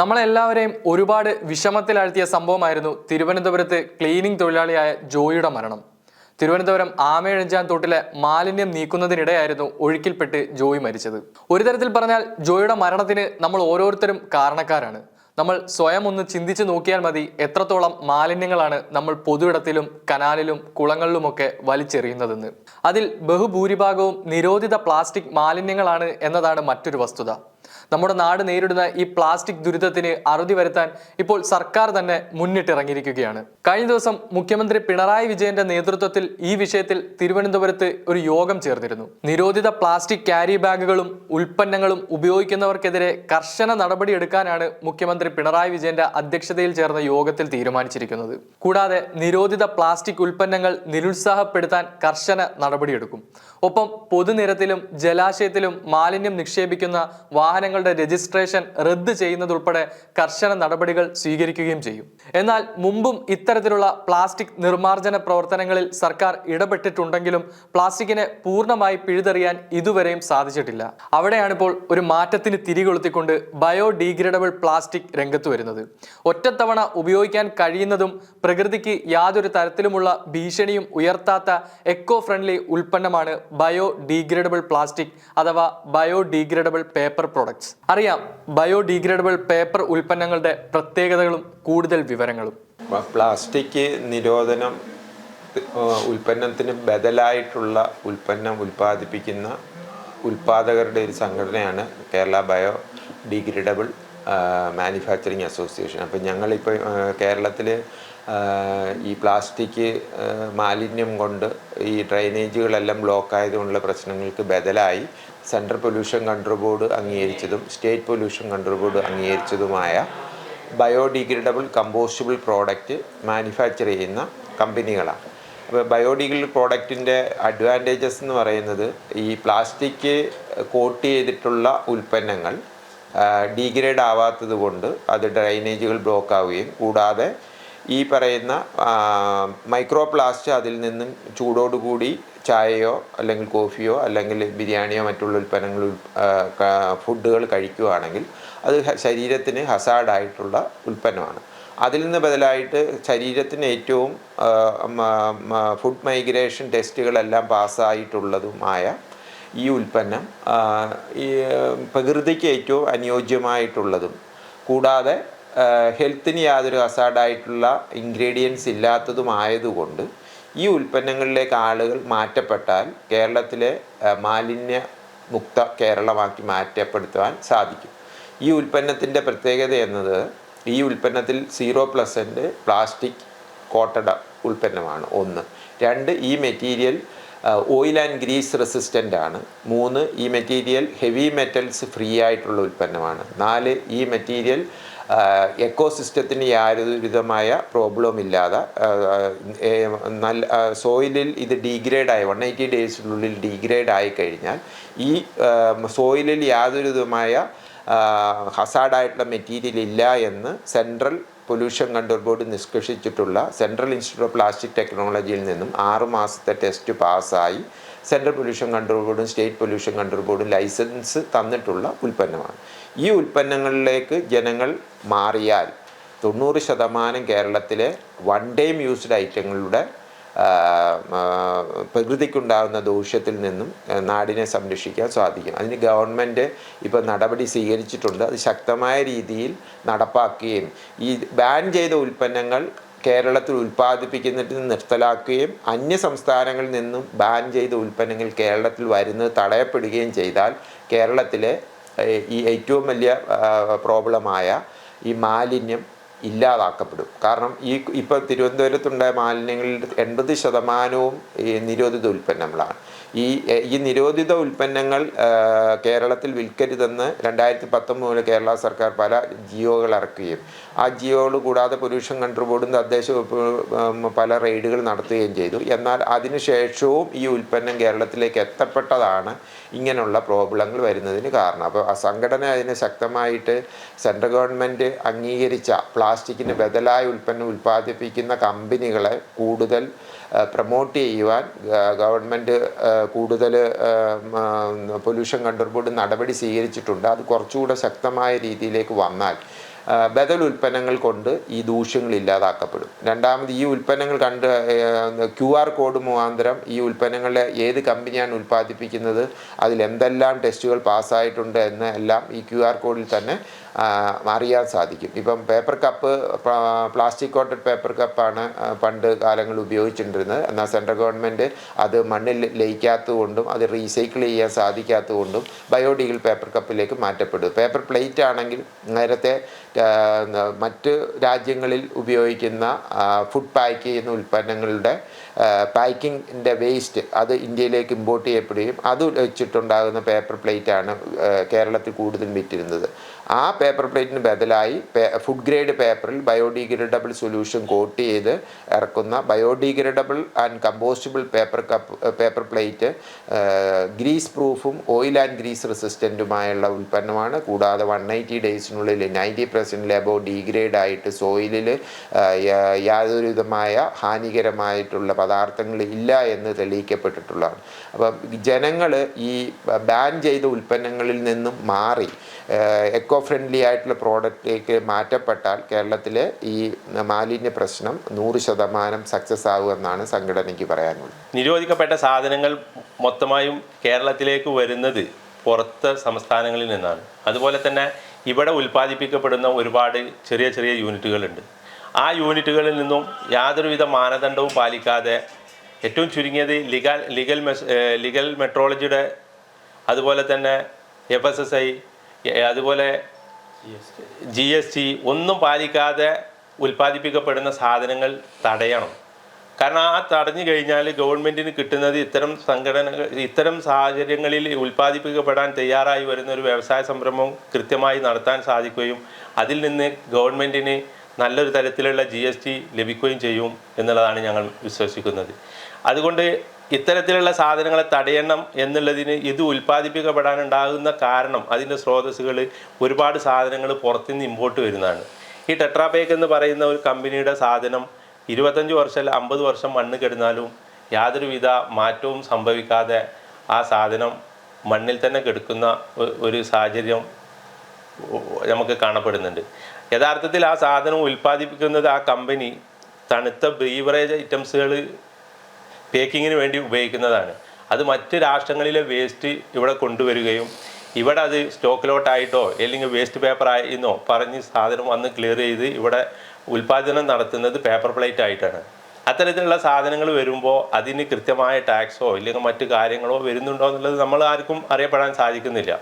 നമ്മളെല്ലാവരെയും ഒരുപാട് വിഷമത്തിലാഴ്ത്തിയ സംഭവമായിരുന്നു തിരുവനന്തപുരത്ത് ക്ലീനിങ് തൊഴിലാളിയായ ജോയിയുടെ മരണം. തിരുവനന്തപുരം ആമയഴഞ്ചാൻ തോട്ടിലെ മാലിന്യം നീക്കുന്നതിനിടെയായിരുന്നു ഒഴുക്കിൽപ്പെട്ട് ജോയി മരിച്ചത്. ഒരു തരത്തിൽ പറഞ്ഞാൽ ജോയിയുടെ മരണത്തിന് നമ്മൾ ഓരോരുത്തരും കാരണക്കാരാണ്. നമ്മൾ സ്വയം ഒന്ന് ചിന്തിച്ചു നോക്കിയാൽ മതി എത്രത്തോളം മാലിന്യങ്ങളാണ് നമ്മൾ പൊതുവിടത്തിലും കനാലിലും കുളങ്ങളിലുമൊക്കെ വലിച്ചെറിയുന്നതെന്ന്. അതിൽ ബഹുഭൂരിഭാഗവും നിരോധിത പ്ലാസ്റ്റിക് മാലിന്യങ്ങളാണ് എന്നതാണ് മറ്റൊരു വസ്തുത. നമ്മുടെ നാട് നേരിടുന്ന ഈ പ്ലാസ്റ്റിക് ദുരിതത്തിന് അറുതി വരുത്താൻ ഇപ്പോൾ സർക്കാർ തന്നെ മുന്നിട്ടിറങ്ങിയിരിക്കുകയാണ്. കഴിഞ്ഞ ദിവസം മുഖ്യമന്ത്രി പിണറായി വിജയന്റെ നേതൃത്വത്തിൽ ഈ വിഷയത്തിൽ തിരുവനന്തപുരത്ത് ഒരു യോഗം ചേർന്നിരുന്നു. നിരോധിത പ്ലാസ്റ്റിക് ക്യാരി ബാഗുകളും ഉൽപ്പന്നങ്ങളും ഉപയോഗിക്കുന്നവർക്കെതിരെ കർശന നടപടി എടുക്കാനാണ് മുഖ്യമന്ത്രി പിണറായി വിജയന്റെ അധ്യക്ഷതയിൽ ചേർന്ന യോഗത്തിൽ തീരുമാനിച്ചിരിക്കുന്നത്. കൂടാതെ നിരോധിത പ്ലാസ്റ്റിക് ഉൽപ്പന്നങ്ങൾ നിരുത്സാഹപ്പെടുത്താൻ കർശന നടപടിയെടുക്കും. ഒപ്പം പൊതുനിരത്തിലും ജലാശയത്തിലും മാലിന്യം നിക്ഷേപിക്കുന്ന വാഹനങ്ങളുടെ രജിസ്ട്രേഷൻ റദ്ദ് ചെയ്യുന്നതുൾപ്പെടെ കർശന നടപടികൾ സ്വീകരിക്കുകയും ചെയ്യും. എന്നാൽ മുമ്പും ഇത്തരത്തിലുള്ള പ്ലാസ്റ്റിക് നിർമ്മാർജന പ്രവർത്തനങ്ങളിൽ സർക്കാർ ഇടപെട്ടിട്ടുണ്ടെങ്കിലും പ്ലാസ്റ്റിക്കിനെ പൂർണമായി പിഴുതെറിയാൻ ഇതുവരെയും സാധിച്ചിട്ടില്ല. അവിടെയാണിപ്പോൾ ഒരു മാറ്റത്തിന് തിരികൊളുത്തിക്കൊണ്ട് ബയോഡീഗ്രേഡബിൾ പ്ലാസ്റ്റിക് രംഗത്ത് വരുന്നത്. ഒറ്റത്തവണ ഉപയോഗിക്കാൻ കഴിയുന്നതും പ്രകൃതിക്ക് യാതൊരു തരത്തിലുമുള്ള ഭീഷണിയും ഉയർത്താത്ത എക്കോ ഫ്രണ്ട്ലി ഉൽപ്പന്നമാണ് ബയോ ഡീഗ്രേഡബിൾ പ്ലാസ്റ്റിക് അഥവാ ബയോ പേപ്പർ പേപ്പർ പ്രോഡക്ട്സ് അറിയാം ബയോഡീഗ്രേഡബിൾ പേപ്പർ ഉൽപ്പന്നങ്ങളുടെ പ്രത്യേകതകളും കൂടുതൽ വിവരങ്ങളും. പ്ലാസ്റ്റിക് നിരോധനം ഉൽപ്പന്നത്തിന് ബദലായിട്ടുള്ള ഉൽപ്പന്നം ഉൽപ്പാദിപ്പിക്കുന്ന ഉൽപ്പാദകരുടെ ഒരു സംഘടനയാണ് Kerala bio degradable manufacturing association. അപ്പം ഞങ്ങളിപ്പോൾ കേരളത്തിൽ ഈ പ്ലാസ്റ്റിക് മാലിന്യം കൊണ്ട് ഈ ഡ്രൈനേജുകളെല്ലാം ബ്ലോക്ക് ആയതുകൊണ്ടുള്ള പ്രശ്നങ്ങൾക്ക് ബദലായി. സെൻട്രൽ പൊല്യൂഷൻ കൺട്രോൾ ബോർഡ് അംഗീകരിച്ചതും സ്റ്റേറ്റ് പൊല്യൂഷൻ കൺട്രോൾ ബോർഡ് അംഗീകരിച്ചതുമായ ബയോഡിഗ്രേഡബിൾ കമ്പോസ്റ്റബിൾ പ്രോഡക്റ്റ് മാനുഫാക്ചർ ചെയ്യുന്ന കമ്പനികളാണ്. അപ്പോൾ ബയോഡിഗ്രേഡബിൾ പ്രോഡക്റ്റിന്റെ അഡ്വാന്റേജസ് എന്ന് പറയുന്നത് ഈ പ്ലാസ്റ്റിക് കോട്ട് ചെയ്തിട്ടുള്ള ഉൽപ്പന്നങ്ങൾ ഡീഗ്രേഡ് ആവാത്തത് കൊണ്ട് അത് ഡ്രൈനേജുകൾ ബ്ലോക്ക് ആവുകയും കൂടാതെ ഈ പറയുന്ന മൈക്രോ പ്ലാസ്റ്റ് അതിൽ നിന്നും ചൂടോടുകൂടി ചായയോ അല്ലെങ്കിൽ കോഫിയോ അല്ലെങ്കിൽ ബിരിയാണിയോ മറ്റുള്ള ഉൽപ്പന്നങ്ങൾ ഫുഡുകൾ കഴിക്കുകയാണെങ്കിൽ അത് ശരീരത്തിന് ഹസാർഡായിട്ടുള്ള ഉൽപ്പന്നമാണ്. അതിൽ നിന്ന് ബദലായിട്ട് ശരീരത്തിന് ഏറ്റവും ഫുഡ് മൈഗ്രേഷൻ ടെസ്റ്റുകളെല്ലാം പാസ്സായിട്ടുള്ളതുമായ ഈ ഉൽപ്പന്നം ഈ പ്രകൃതിക്ക് ഏറ്റവും അനുയോജ്യമായിട്ടുള്ളതും. കൂടാതെ ഹെൽത്തിന് യാതൊരു അസാഡായിട്ടുള്ള ഇൻഗ്രീഡിയൻസ് ഇല്ലാത്തതുമായതുകൊണ്ട് ഈ ഉൽപ്പന്നങ്ങളിലേക്ക് ആളുകൾ മാറ്റപ്പെട്ടാൽ കേരളത്തിലെ മാലിന്യ മുക്ത കേരളമാക്കി മാറ്റപ്പെടുത്തുവാൻ സാധിക്കും. ഈ ഉൽപ്പന്നത്തിന്റെ പ്രത്യേകത എന്നത് ഈ ഉൽപ്പന്നത്തിൽ സീറോ പ്ലസന്റ് പ്ലാസ്റ്റിക് കോട്ടഡ് ഉൽപ്പന്നമാണ് ഒന്ന്. രണ്ട് ഈ material oil and grease resistant ആണ്. മൂന്ന് ഈ മെറ്റീരിയൽ ഹെവി മെറ്റൽസ് ഫ്രീ ആയിട്ടുള്ള ഉൽപ്പന്നമാണ്. നാല് ഈ മെറ്റീരിയൽ എക്കോസിസ്റ്റത്തിന് യാതൊരു വിധമായ പ്രോബ്ലം ഇല്ലാതെ നല്ല സോയിലിൽ ഇത് ഡീഗ്രേഡ് ആയി വൺ എയ്റ്റി ഡേയ്സിനുള്ളിൽ ഡീഗ്രേഡ് ആയി കഴിഞ്ഞാൽ ഈ സോയിലിൽ യാതൊരുവിധമായ വിധമായ ഹസാർഡായിട്ടുള്ള മെറ്റീരിയൽ ഇല്ല എന്ന് സെൻട്രൽ പൊല്യൂഷൻ കൺട്രോൾ ബോർഡ് നിഷ്കർഷിച്ചിട്ടുള്ള സെൻട്രൽ ഇൻസ്റ്റിറ്റ്യൂട്ട് ഓഫ് പ്ലാസ്റ്റിക് ടെക്നോളജിയിൽ നിന്നും ആറ് മാസത്തെ ടെസ്റ്റ് പാസ്സായി. സെൻട്രൽ പൊല്യൂഷൻ കൺട്രോൾ ബോർഡും സ്റ്റേറ്റ് പൊല്യൂഷൻ കൺട്രോൾ ബോർഡും ലൈസൻസ് തന്നിട്ടുള്ള ഉൽപ്പന്നമാണ്. ഈ ഉൽപ്പന്നങ്ങളിലേക്ക് ജനങ്ങൾ മാറിയാൽ തൊണ്ണൂറ് ശതമാനം കേരളത്തിലെ വൺ ടൈം യൂസ്ഡ് ഐറ്റങ്ങളുടെ പ്രകൃതിക്കുണ്ടാകുന്ന ദൂഷ്യത്തിൽ നിന്നും നാടിനെ സംരക്ഷിക്കാൻ സാധിക്കും. അതിന് ഗവൺമെന്റ് ഇപ്പോൾ നടപടി സ്വീകരിച്ചിട്ടുണ്ട്. അത് ശക്തമായ രീതിയിൽ നടപ്പാക്കുകയും ഈ ബാൻ ചെയ്ത ഉൽപ്പന്നങ്ങൾ കേരളത്തിൽ ഉൽപ്പാദിപ്പിക്കുന്നതിന് നിർത്തലാക്കുകയും അന്യ സംസ്ഥാനങ്ങളിൽ നിന്നും ബാൻ ചെയ്ത ഉൽപ്പന്നങ്ങൾ കേരളത്തിൽ വരുന്നത് തടയപ്പെടുകയും ചെയ്താൽ കേരളത്തിലെ ഈ ഏറ്റവും വലിയ പ്രോബ്ലമായ ഈ മാലിന്യം ഇല്ലാതാക്കപ്പെടും. കാരണം ഈ ഇപ്പോൾ തിരുവനന്തപുരത്തുണ്ടായ മാലിന്യങ്ങളിൽ എൺപത് ശതമാനവും ഈ നിരോധിത ഉൽപ്പന്നങ്ങളാണ്. ഈ ഈ നിരോധിത ഉൽപ്പന്നങ്ങൾ കേരളത്തിൽ വിൽക്കരുതെന്ന് രണ്ടായിരത്തി പത്തൊമ്പതിൽ കേരള സർക്കാർ പല ജിയോകൾ ഇറക്കുകയും ആ ജിയോകൾ കൂടാതെ പൊല്യൂഷൻ കൺട്രോൾ ബോർഡും തദ്ദേശ പല റെയ്ഡുകൾ നടത്തുകയും ചെയ്തു. എന്നാൽ അതിനുശേഷവും ഈ ഉൽപ്പന്നം കേരളത്തിലേക്ക് എത്തപ്പെട്ടതാണ് ഇങ്ങനെയുള്ള പ്രോബ്ലങ്ങൾ വരുന്നതിന് കാരണം. അപ്പോൾ ആ സംഘടന അതിനെ ശക്തമായിട്ട് സെൻട്രൽ ഗവൺമെന്റ് അംഗീകരിച്ച പ്ലാസ്റ്റിക്കിന് ബദലായ ഉൽപ്പന്നം ഉൽപ്പാദിപ്പിക്കുന്ന കമ്പനികളെ കൂടുതൽ പ്രൊമോട്ട് ചെയ്യുവാൻ ഗവൺമെന്റ് കൂടുതൽ പൊല്യൂഷൻ കൺട്രോൾ ബോർഡ് നടപടി സ്വീകരിച്ചിട്ടുണ്ട്. അത് കുറച്ചുകൂടെ ശക്തമായ രീതിയിലേക്ക് വന്നാൽ ബദൽ ഉൽപ്പന്നങ്ങൾ കൊണ്ട് ഈ ദൂഷ്യങ്ങൾ ഇല്ലാതാക്കപ്പെടും. രണ്ടാമത് ഈ ഉൽപ്പന്നങ്ങൾ കണ്ട് ക്യു ആർ കോഡ് മുഖാന്തരം ഈ ഉൽപ്പന്നങ്ങളെ ഏത് കമ്പനിയാണ് ഉൽപ്പാദിപ്പിക്കുന്നത് അതിൽ എന്തെല്ലാം ടെസ്റ്റുകൾ പാസ്സായിട്ടുണ്ട് എന്ന് എല്ലാം ഈ ക്യു ആർ കോഡിൽ തന്നെ അറിയാൻ സാധിക്കും. ഇപ്പം paper cup plastic coated paper കപ്പാണ് പണ്ട് കാലങ്ങളിൽ ഉപയോഗിച്ചിട്ടിരുന്നത്. എന്നാൽ സെൻട്രൽ ഗവൺമെന്റ് അത് മണ്ണിൽ ലയിക്കാത്തതുകൊണ്ടും അത് റീസൈക്കിൾ ചെയ്യാൻ സാധിക്കാത്തതുകൊണ്ടും ബയോഡീഗൽ പേപ്പർ കപ്പിലേക്ക് മാറ്റപ്പെടും. പേപ്പർ പ്ലേറ്റ് ആണെങ്കിൽ നേരത്തെ മറ്റ് രാജ്യങ്ങളിൽ ഉപയോഗിക്കുന്ന ഫുഡ് പാക്ക് ചെയ്യുന്ന ഉൽപ്പന്നങ്ങളുടെ പാക്കിങ്ങിന്റെ വേസ്റ്റ് അത് ഇന്ത്യയിലേക്ക് ഇമ്പോർട്ട് ചെയ്യപ്പെടുകയും അത് വെച്ചിട്ടുണ്ടാകുന്ന പേപ്പർ പ്ലേറ്റാണ് കേരളത്തിൽ കൂടുതലും വിറ്റിരുന്നത്. ആ പേപ്പർ പ്ലേറ്റിന് ബദലായി ഫുഡ് ഗ്രേഡ് പേപ്പറിൽ ബയോഡിഗ്രേഡബിൾ സൊല്യൂഷൻ കോട്ട് ചെയ്ത് ഇറക്കുന്ന biodegradable and compostable paper cup paper plate grease പ്രൂഫും ഓയിൽ ആൻഡ് ഗ്രീസ് റെസിസ്റ്റന്റുമായുള്ള ഉൽപ്പന്നമാണ്. കൂടാതെ വൺ എയ്റ്റി ഡേയ്സിനുള്ളിൽ നയന്റി പെർസെന്റ് ലെബോ ഡീഗ്രേഡ് ആയിട്ട് സോയിലിൽ യാതൊരുവിധമായ ഹാനികരമായിട്ടുള്ള പദാർത്ഥങ്ങൾ ഇല്ല എന്ന് തെളിയിക്കപ്പെട്ടിട്ടുള്ളതാണ്. അപ്പം ജനങ്ങൾ ഈ ബാൻ ചെയ്ത ഉൽപ്പന്നങ്ങളിൽ നിന്നും മാറി എക്കോ ഫ്രണ്ട്ലി ആയിട്ടുള്ള പ്രോഡക്റ്റിലേക്ക് മാറ്റപ്പെട്ടാൽ കേരളത്തിലെ ഈ മാലിന്യ പ്രശ്നം നൂറ് ശതമാനം സക്സസ് ആകുമെന്നാണ് സംഘടനയ്ക്ക് പറയാനുള്ളത്. നിരോധിക്കപ്പെട്ട സാധനങ്ങൾ മൊത്തമായും കേരളത്തിലേക്ക് വരുന്നത് പുറത്ത് സംസ്ഥാനങ്ങളിൽ നിന്നാണ്. അതുപോലെ തന്നെ ഇവിടെ ഉൽപ്പാദിപ്പിക്കപ്പെടുന്ന ഒരുപാട് ചെറിയ ചെറിയ യൂണിറ്റുകളുണ്ട് ആ യൂണിറ്റുകളിൽ നിന്നും യാതൊരുവിധ മാനദണ്ഡവും പാലിക്കാതെ ഏറ്റവും ചുരുങ്ങിയത് ലീഗൽ ലീഗൽ ലീഗൽ മെട്രോളജിയുടെ അതുപോലെ തന്നെ എഫ് എസ് എസ് ഐ അതുപോലെ ജി എസ് ടി ഒന്നും പാലിക്കാതെ ഉൽപ്പാദിപ്പിക്കപ്പെടുന്ന സാധനങ്ങൾ തടയണം. കാരണം ആ തടഞ്ഞു കഴിഞ്ഞാൽ ഗവൺമെന്റിന് കിട്ടുന്നത് ഇത്തരം സംഘടനകൾ ഇത്തരം സാഹചര്യങ്ങളിൽ ഉൽപ്പാദിപ്പിക്കപ്പെടാൻ തയ്യാറായി വരുന്ന ഒരു വ്യവസായ സംരംഭം കൃത്യമായി നടത്താൻ സാധിക്കുകയും അതിൽ നിന്ന് ഗവൺമെന്റിന് നല്ലൊരു തരത്തിലുള്ള ജി എസ് ടി ലഭിക്കുകയും ചെയ്യും എന്നുള്ളതാണ് ഞങ്ങൾ വിശ്വസിക്കുന്നത്. അതുകൊണ്ട് ഇത്തരത്തിലുള്ള സാധനങ്ങളെ തടയണം എന്നുള്ളതിന് ഇത് ഉൽപ്പാദിപ്പിക്കപ്പെടാനുണ്ടാകുന്ന കാരണം അതിന്റെ സ്രോതസ്സുകൾ ഒരുപാട് സാധനങ്ങൾ പുറത്തുനിന്ന് ഇമ്പോർട്ട് വരുന്നതാണ്. ഈ ടെട്രാപേക്ക് എന്ന് പറയുന്ന ഒരു കമ്പനിയുടെ സാധനം ഇരുപത്തഞ്ച് വർഷം അല്ല അമ്പത് വർഷം മണ്ണ് കിടന്നാലും യാതൊരുവിധ മാറ്റവും സംഭവിക്കാതെ ആ സാധനം മണ്ണിൽ തന്നെ കിടക്കുന്ന ഒരു സാഹചര്യം നമുക്ക് കാണപ്പെടുന്നുണ്ട്. യഥാർത്ഥത്തിൽ ആ സാധനം ഉൽപ്പാദിപ്പിക്കുന്നത് ആ കമ്പനി തണുത്ത ബ്രീവറേജ് ഐറ്റംസുകൾ പേക്കിങ്ങിന് വേണ്ടി ഉപയോഗിക്കുന്നതാണ്. അത് മറ്റ് രാഷ്ട്രങ്ങളിലെ വേസ്റ്റ് ഇവിടെ കൊണ്ടുവരികയും ഇവിടെ അത് സ്റ്റോക്കിലോട്ടായിട്ടോ അല്ലെങ്കിൽ വേസ്റ്റ് പേപ്പർ ആയിരുന്നോ പറഞ്ഞ് സാധനം വന്ന് ക്ലിയർ ചെയ്ത് ഇവിടെ ഉൽപ്പാദനം നടത്തുന്നത് പേപ്പർ പ്ലേറ്റ് ആയിട്ടാണ്. അത്തരത്തിലുള്ള സാധനങ്ങൾ വരുമ്പോൾ അതിന് കൃത്യമായ ടാക്സോ ഇല്ലെങ്കിൽ മറ്റു കാര്യങ്ങളോ വരുന്നുണ്ടോ എന്നുള്ളത് നമ്മൾ ആർക്കും അറിയപ്പെടാൻ സാധിക്കുന്നില്ല.